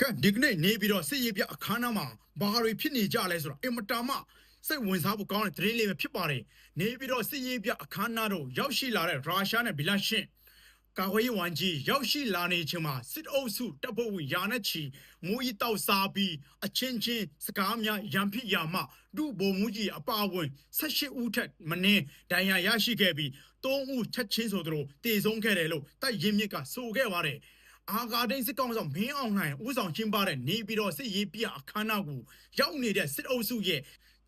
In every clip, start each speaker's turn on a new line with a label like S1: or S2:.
S1: ကဲဒီကနေ့နေပြီးတော့စစ်ရေးပြအခမ်းအနားမှာဘာတွေဖြစ်နေကြလဲဆိုတော့အင်မတန်မှစိတ်ဝင်စားဖို့ကောင်းတဲ့သတင်းလေးပဲဖြစ်ပါတယ်နေပြီးတော့စစ်ရေးပြအခမ်းအနားတော့ရောက်ရှိလာတဲ့ရုရှားနဲ့ဘီလာရှင်းကာကွယ်ရေးဝန်ကြီးရောက်ရှိလာနေချိန်မှာစစ်အုပ်စုတပ်ဖွဲ့ဝင်ယာနဲ့ချီမူဤတောက်စားပြီးအချင်းချင်းစကားများရန်ဖြစ်ရာမှဒုဗိုလ်မှူးကြီးအပါအဝင်18ဦးထက်မနည်းဒဏ်ရာရရှိခဲ့ပြီး3ဦးချက်ချင်းဆိုသလိုတေဆုံးခဲ့တယ်လို့တိုက်ရင်မြစ်ကဆိုခဲ့ပါတယ် အာဂါဒိန်စစ်ကောင်ဆောင်မင်းအောင်လှိုင်ဦးဆောင်ကျင်းပတဲ့နေပြည်တော်စစ်ရေးပြအခမ်းအနားကိုရောက်နေတဲ့စစ်အုပ်စုရဲ့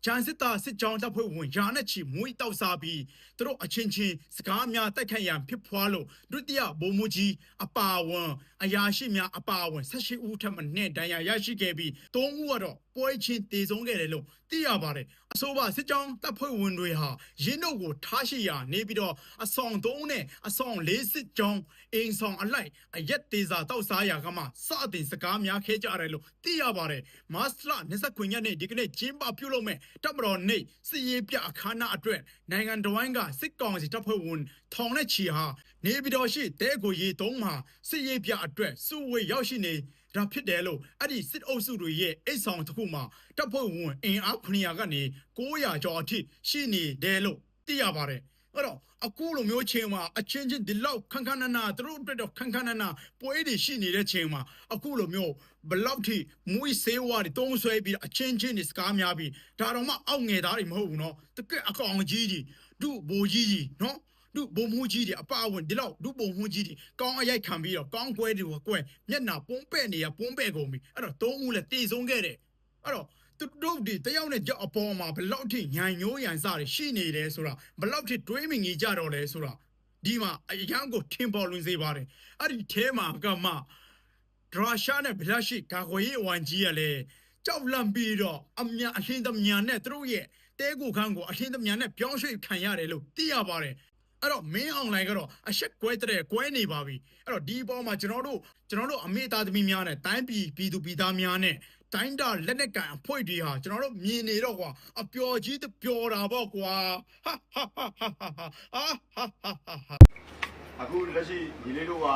S1: ဂျန်စစ်သားစစ်ကြောင်းတပ်ဖွဲ့ဝင်ယာနဲ့ချီမွေးတောက်စားပြီးသူတို့အချင်းချင်းစကားများတိုက်ခိုက်ရန်ဖြစ်ဖွာလို့ဒုတိယဗိုလ်မှူးကြီးအပါအဝင်အရာရှိများအပါအဝင်18ဦးထပ်မံနဲ့ဒဏ်ရာရရှိခဲ့ပြီး3ဦးကတော့ ပွဲချင်းတည်ဆုံးခဲ့တယ်လို့သိရပါတယ်အဆိုပါစစ်ကြောင်းတပ်ဖွဲ့ဝင်တွေဟာရင်းတို့ကိုထားရှိရာနေပြီးတော့အဆောင်3နဲ့အဆောင်4စစ်ကြောင်းအိမ်ဆောင်အလိုက်အရက်တေစာတောက်စားရာကမှစတင်စကားများခဲကြရတယ်လို့သိရပါတယ်မတ်လ29ရက်နေ့ဒီကနေ့ကျင်းပပြုလုပ်မဲ့တပ်မတော်နေ့စစ်ရေးပြအခမ်းအနားအတွက်နိုင်ငံတော်ဝန်ကစစ်ကောင်စီတပ်ဖွဲ့ဝင်ထောင်နဲ့ချီဟာနေပြည်တော်ရှိတဲကိုရီတုံးမှာစစ်ရေးပြအတွက်စုဝေးရောက်ရှိနေ ဒါဖြစ်တယ်လို့အဲ့ဒီစစ်အုပ်စုတွေရဲ့အိတ်ဆောင်တစ်ခုမှာတပ်ဖွဲ့ဝင်အင်အား900ကနေ900ကျော်အထိရှိနေတယ်လို့သိရပါတယ်အဲ့တော့အခုလိုမျိုးချိန်မှာအချင်းချင်းဒီလောက်ခန်းခန်းနာနာသူတို့အတွက်တော့ခန်းခန်းနာနာပွဲတွေရှိနေတဲ့ချိန်မှာအခုလိုမျိုးဘလောက်ထိမွေးဆေးဝါးတွေတုံးဆွဲပြီးအချင်းချင်းတွေစကားများပြီးဒါတော့မှအောက်ငယ်သားတွေမဟုတ်ဘူးနော်တကယ်အကောင်ကြီးကြီးဒုဘိုးကြီးကြီးနော် ဒုဘုံမှုကြီးတွေအပအဝင်ဒီလောက်ဒုဘုံမှုကြီးတွေကောင်းအရိုက်ခံပြီးတော့ကောင်းကွဲတွေကကွဲမျက်နာပုံးပဲ့နေရပုံးပဲ့ကုန်ပြီအဲ့တော့သုံးဦးလည်းတေဆုံးခဲ့တယ်အဲ့တော့သူတို့ဒီတယောက်နဲ့ကြောက်အပေါ်မှာဘလောက်ထိညံညိုးရန်စားတွေရှိနေတယ်ဆိုတာဘလောက်ထိတွေးမိငီကြတော့လဲဆိုတာဒီမှာအရန်ကိုထင်ပေါ်လွင်စေပါတယ်အဲ့ဒီအဲမှာကမှဒရာရှာနဲ့ဗလာရှိကာခွေရေးဝန်ကြီးကလည်းကြောက်လန့်ပြီးတော့အမြအဟင်းသမညာနဲ့သူတို့ရဲ့တဲကိုခန်းကိုအဟင်းသမညာနဲ့ပြောင်းရွှေ့ခံရတယ်လို့သိရပါတယ် အဲ့တော့မင်း online ကတော့အဆက်ကွဲတဲ့ကွဲနေပါပြီအဲ့တော့ဒီအပေါ်မှာကျွန်တော်တို့ကျွန်တော်တို့အမေသားသမီးများနဲ့တိုင်းပြည်ပြည်သူပြည်သားများနဲ့တိုင်းတာလက်နက်ကန်အဖွဲ့တွေဟာကျွန်တော်တို့မြင်နေတော့ကွာအပျော်ကြီးပျော်တာပေါ့ကွာဟာဟာဟာဟာဟာ
S2: အခုလက်ရှိဒီလေးတို့က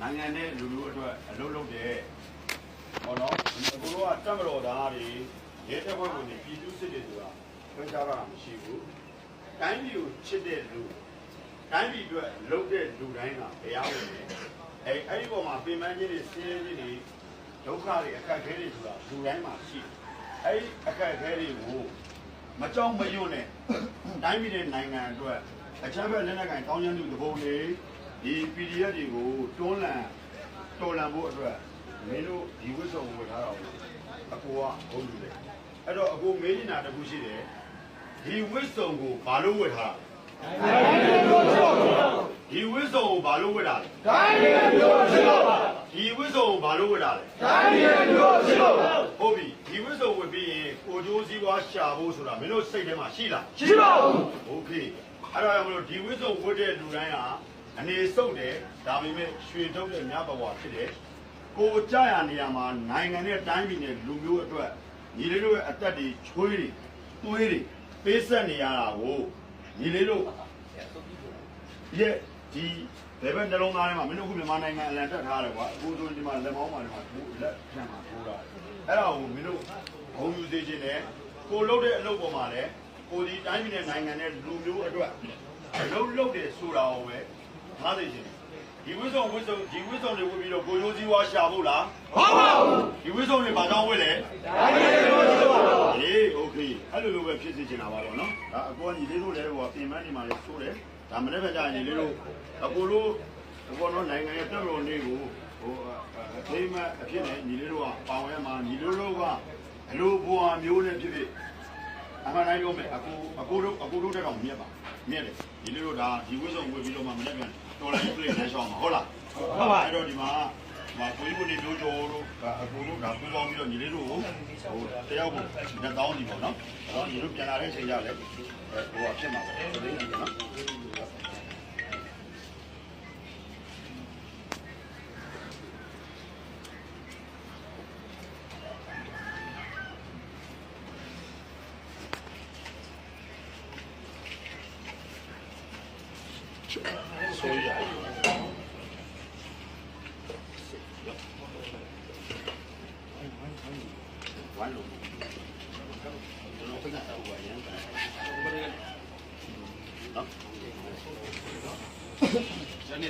S2: နိုင်ငံနဲ့လူလူအတွက်အလုပ်လုပ်တယ်ဟောနော်အခုတို့ကတက်မတော်သားတွေရဲတပ်ဖွဲ့ဝင်တွေပြည်သူစစ်တွေဆိုတာပြောကြတာမရှိဘူး တိုင်းပြည်ကိုချစ်တဲ့လူတိုင်းပြည်အတွက်လုပ်တဲ့လူတိုင်းကတရားဝင်တယ်အဲအဲ့ဒီပေါ်မှာပြင်ပန်းခြင်းတွေစင်းရဲခြင်းတွေဒုက္ခတွေအခက်အခဲတွေဆိုတာလူတိုင်းမှာရှိတယ်အဲ့ဒီအခက်အခဲတွေကိုမကြောက်မရွံ့နဲ့တိုင်းပြည်နဲ့နိုင်ငံအတွက်အချမ်းဘက်လက်နက်ကင်ကောင်းချမ်းသူတဘုံတွေဒီ PDF တွေကိုတွန်းလှန်တော်လှန်ဖို့အတွက်မင်းတို့ဒီဝစ်စုံဝတ်ထားတာကိုအကိုကဘုံလူတယ်အဲ့တော့အကိုမေးနေတာတစ်ခုရှိတယ် ဒီဝစ်စုံကိုဘာလို့ဝတ်ထားတာဒီဝစ်စုံကိုဘာလို့ဝတ်တာလဲဒီဝစ်စုံကိုဘာလို့ဝတ်တာလဲဟုတ်ပြီဒီဝစ်စုံဝတ်ပြီးရင်ကိုကျိုးစည်းဝါရှာဖို့ဆိုတာမင်းတို့စိတ်ထဲမှာရှိလား
S3: ရှိပါဘူး
S2: โอเคအဲ့တော့မလို့ဒီဝိစုံဝတ်တဲ့လူတိုင်းဟာအနေစုပ်တယ်ဒါပေမဲ့ရွှေထုတ်တဲ့မြတ်ဘဝဖြစ်တယ်ကိုကြရနေရမှာနိုင်ငံနဲ့တိုင်းပြည်နဲ့လူမျိုးအတွက်ညီလေးတို့ရဲ့အသက်တွေချွေးတွေသွေးတွေ ပေးဆက်နေရတာကိုညီလေးတို့ရဲ့ဒီဘယ်ဘက်နှလုံးသားထဲမှာမင်းတို့ခုမြန်မာနိုင်ငံအလံတက်ထားတယ်ကွာအခုဆိုဒီမှာလက်မောင်းမှာဒီမှာလက်ထံမှာထိုးတာအဲ့ဒါကိုမင်းတို့ဘုံယူစေခြင်းနဲ့ကိုလုပ်တဲ့အလုပ်ပေါ်မှာလည်း ကိုဒီတိုင်းပြည်နဲ့နိုင်ငံနဲ့လူမျိုးအတွက်အလုံးလုံးတယ်ဆိုတာကိုပဲထားသိခြင်းဒီဝိဇုံဝိဇုံဒီဝိဇုံတွေဝတ်ပြီးတော့ကိုရိုးစည်းဝါရှာဖို့လား
S3: ဟုတ်ပါဘူး
S2: ဒီဝိဇုံတွေဘာကြောင့်ဝတ်လဲ
S3: ဒါပေမဲ့လို့ရှိပါဘူး
S2: အေးโอเค အဲ့လိုလိုပဲဖြစ်စေချင်တာပါတော့နော်ဒါအကောညီလေးတို့လည်းဟိုပြင်ပန်းနေမှာလေဆိုးတယ်ဒါမနေ့ကကြာညီလေးတို့အကိုတို့အကောတော့နိုင်ငံရဲ့တက်တော်လေးကိုဟိုအထိမအဖြစ်နဲ့ညီလေးတို့ကပါဝင်ရမှာညီလေးတို့ကအလိုဘွာမျိုးနဲ့ဖြစ်ဖြစ်အမှန်တိုင်းပြောမယ်အကူအကူတို့အကူတို့တက်တော့မြက်ပါမြက်တယ်ဒီလိုတော့ဒါဒီဝိစုံဝေပြီးတော့မှမနေ့ပြန်တော်လိုင်းပလေးလဲရှောင်းမှာဟုတ်လားဟုတ်ပါအဲ့တော့ဒီမှာ မှာကိုကြီးကိုနေမျိုးကျော်တို့အကူတို့ဒါပူပေါင်းပြီးတော့ညီလေးတို့ဟိုတယောက်ကိုလက်တောင်းနေပေါ့နော်အဲ့တော့ညီတို့ပြန်လာတဲ့အချိန်ကျလည်းဟိုအဖြစ်မှာပဲဒီနေ့နော်
S1: ဆိုရ
S2: လုံးကျွန်တော်ဖိတ်တာတော့ရရင်နော်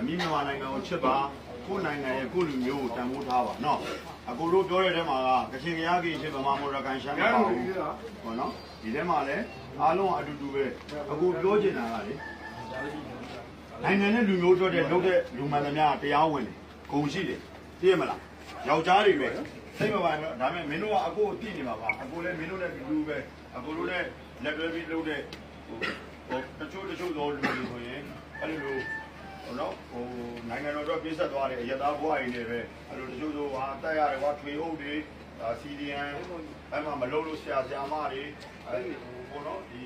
S2: အမိမြန်မာနိုင်ငံကိုချစ်ပါကိုယ်နိုင်ငံရဲ့ကိုယ်လူမျိုးကိုတန်ဖိုးထားပါနော်အကိုတို့ပြောတဲ့ထဲမှာကကချင်ကရကြီးချစ်ဗမာမော်ရကန်ရှမ်းမပါဘူးပေါ့နော်ဒီထဲမှာလည်းအားလုံးအတူတူပဲအကိုပြောချင်တာကလေနိုင်ငံနဲ့လူမျိုးတို့တဲ့လုပ်တဲ့လူမှန်သမျှတရားဝင်တယ်ဂုံရှိတယ်သိရမလားယောက်ျားတွေပဲစိတ်မပိုင်ဘူးဒါပေမဲ့မင်းတို့ကအကိုကိုသိနေပါပါအကိုလည်းမင်းတို့နဲ့တူတူပဲအကိုတို့နဲ့လက်တွဲပြီးလုပ်တဲ့ဟိုဟိုတချို့တချို့သောလူတွေဆိုရင်အဲ့လို ဟိုနော်ဟိုနိုင်ငံတော်တော့ပြည့်စက်သွားတယ်အရသာဘွားရည်တွေပဲအဲ့လိုတချို့ဆိုဟာတက်ရတယ်ကွာထွေအုပ်တွေစီဒီအန်အဲ့မှာမလုံးလို့ဆရာဆရာမတွေအဲ့ဟိုနော်ဒီ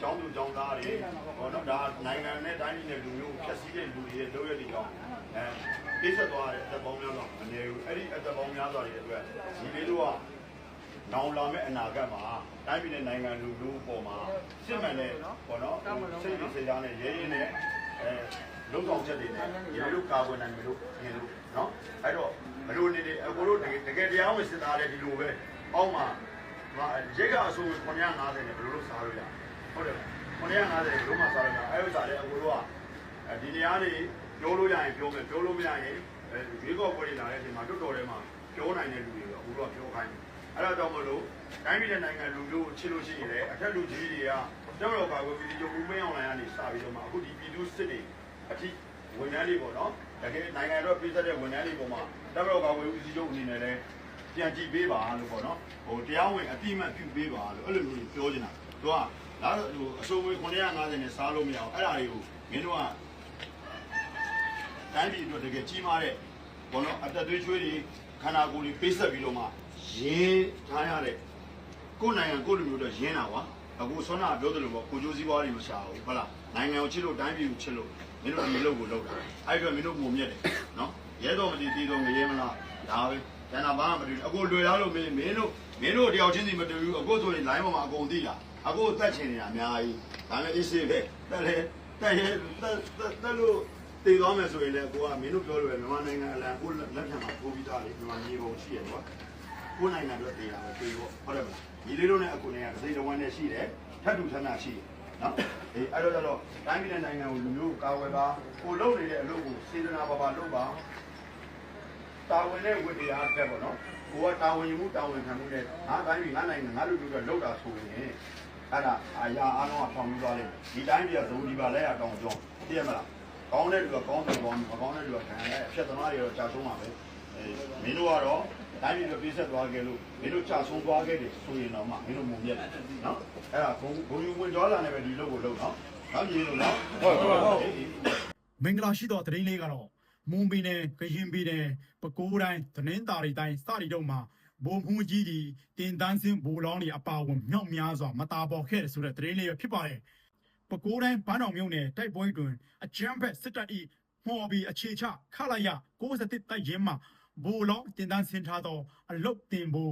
S2: ကျောင်းသူကျောင်းသားတွေဟိုနော်ဒါနိုင်ငံနဲ့တိုင်းပြည်နဲ့လူမျိုးဖြတ်စည်းတဲ့လူတွေရဲ့လုပ်ရတဲ့ကြောင်းအဲပြည့်စက်သွားတဲ့အသက်ပေါင်းများစွာမနေဘူးအဲ့ဒီအသက်ပေါင်းများစွာတွေအတွက်ဒီလေးတို့ကနောင်လာမဲ့အနာဂတ်မှာတိုင်းပြည်နဲ့နိုင်ငံလူမျိုးပေါ်မှာစစ်မှန်တဲ့ပေါ့နော်စိတ်တွေစိတ်ဓာတ်နဲ့ရဲရဲနဲ့အဲ လုံးဆောင်ချက်တွေနဲ့ဒီလိုကာကွယ်နိုင်မယ်လို့မြင်လို့နော်အဲ့တော့ဘလို့နေနေအကိုတို့တကယ်တကယ်တရားဝင်စစ်သားတဲ့ဒီလိုပဲအောက်မှာဟာရက်ကအဆို950နဲ့ဘလို့လို့စားလို့ရဟုတ်တယ်950ဘလို့မှစားလို့ရအဲ့ဥစ္စာလေအကိုတို့ကဒီနေရာနေပြောလို့ရရင်ပြောမယ်ပြောလို့မရရင်ရွေးကောက်ပွဲတွေလာတဲ့အချိန်မှာတွတ်တော်ထဲမှာပြောနိုင်တဲ့လူတွေကအကိုတို့ကပြောခိုင်းတယ်အဲ့ဒါကြောင့်မလို့တိုင်းပြည်တဲ့နိုင်ငံလူမျိုးကိုချစ်လို့ရှိရင်လည်းအထက်လူကြီးတွေကကျောက်တော်ကာကွယ်ပြည်သူ့ဦးမင်းအောင်လိုင်းကနေစပြီးတော့မှအခုဒီပြည်သူစစ်တွေ အထိဝန်ထမ်းတွေပေါ့နော်တကယ်နိုင်ငံတော်ပြည်သက်တဲ့ဝန်ထမ်းတွေပေါ်မှာတပ်မတော်ကာကွယ်ဦးစီးချုပ်အနေနဲ့လည်းပြန်ကြည့်ပေးပါလို့ပေါ့နော်ဟိုတရားဝင်အတိအမှတ်ပြုပေးပါလို့အဲ့လိုမျိုးပြောချင်တာသူကဒါတော့ဟိုအစိုးရ950နဲ့စားလို့မရအောင်အဲ့ဒါတွေကိုမင်းတို့ကတိုင်းပြည်အတွက်တကယ်ကြီးမားတဲ့ဘောနော်အသက်သွေးချွေးတွေခန္ဓာကိုယ်တွေပေးဆက်ပြီးတော့မှရင်းထားရတဲ့ကိုယ်နိုင်ငံကိုယ်လူမျိုးတော့ရင်းတာကွာအခုဆွမ်းနာပြောသလိုပေါ့ကိုကျိုးစည်းပွားတွေမရှာဘူးဟုတ်လားနိုင်ငံကိုချစ်လို့တိုင်းပြည်ကိုချစ်လို့ မင်းတို့ဒီလုပ်ကိုလုပ်တာအဲ့အတွက်မင်းတို့ပုံမြက်တယ်နော်ရဲတော်မတည်တည်တော်မရဲမလားဒါပဲကျန်တာဘာမှမတူဘူးအခုလွယ်လားလို့မင်းမင်းတို့မင်းတို့တယောက်ချင်းစီမတူဘူးအခုဆိုရင် line ပေါ်မှာအကုန်သိတာအခုတက်ချင်နေတာအများကြီးဒါနဲ့ AC ပဲတက်လေတက်ရဲတက်တက်လို့တည်သွားမယ်ဆိုရင်လည်းကိုကမင်းတို့ပြောလို့ပဲမြန်မာနိုင်ငံအလံကိုလက်ထံမှာပို့ပြီးသားလေမြန်မာမြေပုံရှိရကွာကိုယ်နိုင်ငံအတွက်တည်တာပဲတည်ဖို့ဟုတ်တယ်မလားညီလေးတို့နဲ့အကူနဲ့ကစိတ်တော်ဝန်နဲ့ရှိတယ်ထပ်တူဆန္ဒရှိတယ် နော်အေးအဲ့တော့ကျတော့တိုင်းပြည်နဲ့နိုင်ငံကိုလူမျိုးကာဝယ်ပါကိုလုပ်နေတဲ့အလုပ်ကိုစေတနာပါပါလုပ်ပါတာဝန်နဲ့ဝတ္တရားတက်ပေါ့နော်ကိုကတာဝန်ယူမှုတာဝန်ခံမှုနဲ့ငါတိုင်းပြည်ငါနိုင်ငံငါလူမျိုးတွေလောက်တာဆိုရင်အဲ့ဒါအာရအားလုံးကဆောင်ပြီးသွားလိမ့်မယ်ဒီတိုင်းပြည်ကဇုံဒီပါလဲရတောင်းကြောင်းသိရမလားကောင်းတဲ့လူကကောင်းတယ်ကောင်းမကောင်းတဲ့လူကခံရတယ်အဖြစ်သမားတွေတော့ကြာဆုံးပါပဲအေးမင်းတို့ကတော့ တိုင်းပြည်ကိုပြည့်ဆက်သွားခဲ့လို့မင်းတို့ချဆုံးသွားခဲ့တယ်ဆိုရင်တော့မှမင်းတို့မုံမြက်တယ်နော်အဲ့ဒါဘုံဘုံယူဝင်ကြောလာနေပဲဒီလုပ်ကိုလုပ်နော်နော်ညီလို့နော်ဟုတ်ဟုတ်ဟုတ်
S1: မင်္ဂလာရှိသောသတင်းလေးကတော့မွန်ပြည်နယ်ကရင်ပြည်နယ်ပဲခူးတိုင်းသတင်းတာတွေတိုင်းစတီတို့မှာဘုံမှုကြီးဒီတင်တန်းစင်းဘူလောင်းတွေအပါအဝင်မြောက်များစွာမတာပေါ်ခဲ့တယ်ဆိုတဲ့သတင်းလေးပဲဖြစ်ပါတယ်။ပဲခူးတိုင်းဘန်းတော်မြို့နယ်တိုက်ပွဲတွင်အကြမ်းဖက်စစ်တပ်၏မော်ဘီအခြေချခလာရ61တိုက်ရင်မှာ ဘူလောင်းတင်တန်းစင်းထားသောအလုတ်တင်ဘူ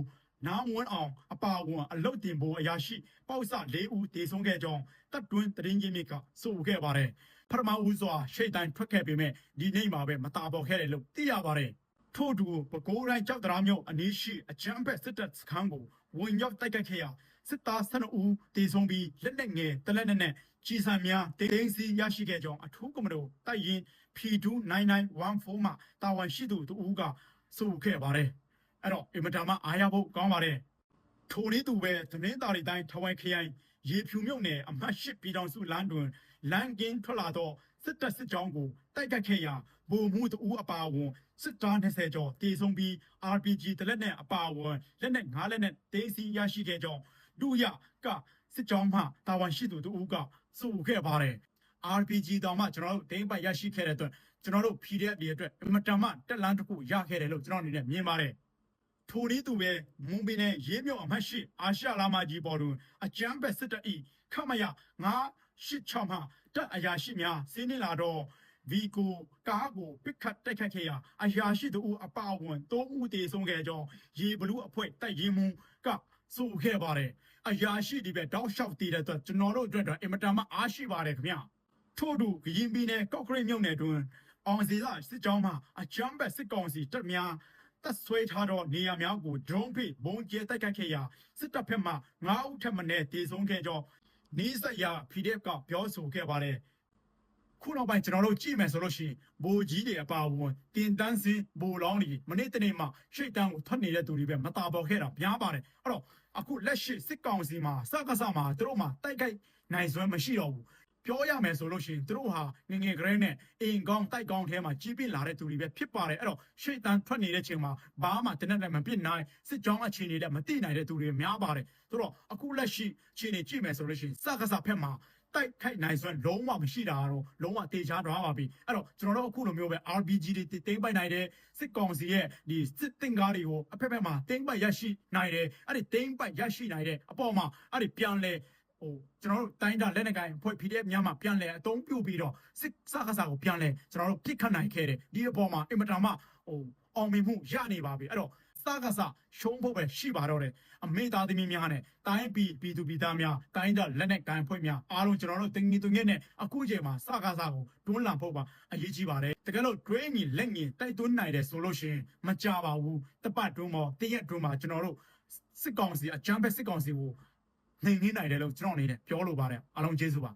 S1: နားဝန်းအောင်အပါအဝင်အလုတ်တင်ဘူအရာရှိပေါ့ဆ၄ဦးတေဆုံးခဲ့ကြောင်းတပ်တွင်းသတင်းရင်းမြစ်ကဆိုခဲ့ပါတယ်။ပထမဦးစွာရှိတ်တိုင်းထွက်ခဲ့ပေမဲ့ဒီနေ့မှာပဲမတာပေါ်ခဲ့တယ်လို့သိရပါတယ်။ထို့တူပဲခူးတိုင်းကြောက်တရားမြို့အနီးရှိအကြမ်းဖက်စစ်တပ်စခန်းကိုဝင်ရောက်တိုက်ခတ်ခဲ့ရာစစ်သား12ဦးတေဆုံးပြီးလက်နက်ငယ်တလက်နက်နဲ့ကြီးစံများတေးသိမ်းစီရရှိခဲ့ကြောင်းအထူးကွန်မန်ဒိုတိုက်ရင် P29914 မှတာဝန်ရှိသူတို့ဦးက ဆိုခဲ့ပါတယ်။အဲ့တော့အင်မတန်မှအားရဖို့ကောင်းပါတယ်။ထိုနည်းသူပဲသတင်းသားတွေတိုင်းထဝိုင်ခရိုင်ရေဖြူမြုပ်နယ်အမှတ်၈ပြည်တော်စုလမ်းတွင်လမ်းကင်းထွက်လာသောစစ်တပ်စစ်ကြောင်းကိုတိုက်ခတ်ခဲ့ရာဗိုလ်မှူးတဦးအပါအဝင်စစ်သား20ကျော်တေဆုံးပြီး RPG တလက်နဲ့အပါအဝင်လက်နဲ့၅လက်နဲ့တေးစီရရှိခဲ့ကြောင်းလူရကစစ်ကြောင်းမှတာဝန်ရှိသူတဦးကဆိုခဲ့ပါတယ် RPG တောင်မှကျွန်တော်တို့ဒိမ့်ပိုက်ရရှိခဲ့တဲ့အတွက် ကျွန်တော်တို့ PDF တွေအတွက်အမတန်မှတက်လန်းတစ်ခုရခဲ့တယ်လို့ကျွန်တော်အနေနဲ့မြင်ပါတယ်ထိုနည်းသူပဲမွန်ပင်နဲ့ရေးမြော့အမှတ်ရှိအာရှလာမကြီးပေါ်တွင်အကြမ်းဖက်စစ်တပ်ဤခမရ9 86မှတပ်အရာရှိများစင်းနေလာတော့ဗီကိုကားကိုပစ်ခတ်တိုက်ခတ်ခဲ့ရာအရာရှိတို့အပအဝင်၃ဦးတေဆုံးခဲ့ကြောင်းရေဘလူးအဖွဲ့တိုက်ရင်မှုကဆိုခဲ့ပါတယ်အရာရှိဒီပဲတောက်လျှောက်တည်တဲ့အတွက်ကျွန်တော်တို့အတွက်တော့အင်မတန်မှအားရှိပါတယ်ခင်ဗျထို့တူဂရင်ပီနဲ့ကော့ကရိတ်မြို့နယ်တွင် အောင်စီလာစစ်ကြောင်းမှအကြမ်းဖက်စစ်ကောင်စီတပ်များတပ်ဆွဲထားတော့နေရာများကို drone ဖိဘုံကျဲတိုက်ခတ်ခဲ့ရာစစ်တပ်ဖက်မှ9ဦးထပ်မံနဲ့တည်ဆုံးခဲ့ကြောင်းနီးစပ်ရာ PDF ကပြောဆိုခဲ့ပါတယ်ခုနောက်ပိုင်းကျွန်တော်တို့ကြည့်မယ်ဆိုလို့ရှိရင်ဘိုလ်ကြီးတွေအပါအဝင်တင်တန်းစင်းဘိုလ်လောင်းတွေမနေ့တနေ့မှရှေ့တန်းကိုထွက်နေတဲ့သူတွေပဲမတာပေါ်ခဲ့တာများပါတယ်အဲ့တော့အခုလက်ရှိစစ်ကောင်စီမှာစကားစမှာသူတို့မှာတိုက်ခိုက်နိုင်စွမ်းမရှိတော့ဘူး ပြောရမယ်ဆိုလို့ရှိရင်သူတို့ဟာငငယ်ကလေးနဲ့အိမ်ကောင်းတိုက်ကောင်းထဲမှာကြီးပြင်းလာတဲ့သူတွေပဲဖြစ်ပါတယ်အဲ့တော့ရှေ့တန်းထွက်နေတဲ့ချိန်မှာဘာမှတနက်နဲ့မပြစ်နိုင်စစ်ကြောင်းအခြေအနေနဲ့မတိနိုင်တဲ့သူတွေများပါတယ်ဆိုတော့အခုလက်ရှိအခြေအနေကြည့်မယ်ဆိုလို့ရှိရင်စကားစဖက်မှာတိုက်ခိုက်နိုင်စွမ်းလုံးဝမရှိတာတော့လုံးဝတေချာသွားပါပြီအဲ့တော့ကျွန်တော်တို့အခုလိုမျိုးပဲ RPG တွေတင်းပိုက်နိုင်တဲ့စစ်ကောင်စီရဲ့ဒီစစ်တင်ကားတွေကိုအဖက်ဖက်မှာတင်းပိုက်ရရှိနိုင်တယ်အဲ့ဒီတင်းပိုက်ရရှိနိုင်တဲ့အပေါ်မှာအဲ့ဒီပြန်လဲ ဟိုကျွန်တော်တို့တိုင်းတာလက်နက်ကိုင်ဖွဲ့ PDF များမှာပြန်လဲအသုံးပြုပြီးတော့စစ်စကားစားကိုပြန်လဲကျွန်တော်တို့ပြစ်ခတ်နိုင်ခဲ့တယ်ဒီအပေါ်မှာအင်မတန်မှဟိုအောင်မြင်မှုရနေပါပြီအဲ့တော့စကားစားရှုံးဖို့ပဲရှိပါတော့တယ်အမေသားသမီးများနဲ့တိုင်းပြည်ပြည်သူပြည်သားများတိုင်းတာလက်နက်ကိုင်ဖွဲ့များအားလုံးကျွန်တော်တို့တင်ငီတုငယ်နဲ့အခုချိန်မှာစကားစားကိုတွန်းလှန်ဖို့ပါအရေးကြီးပါတယ်တကယ်လို့ drain ကြီးလက်ငင်တိုက်တွန်းနိုင်တယ်ဆိုလို့ရှိရင်မကြပါဘူးတပတ်တွန်းမောတရက်တွန်းမှာကျွန်တော်တို့စစ်ကောင်စီအကြမ်းဖက်စစ်ကောင်စီကို နှိမ်နှင်းနိုင်တယ်လို့ကျွန်တော်အနေနဲ့ပြောလိုပါတယ်အားလုံးကျေးဇူးပါ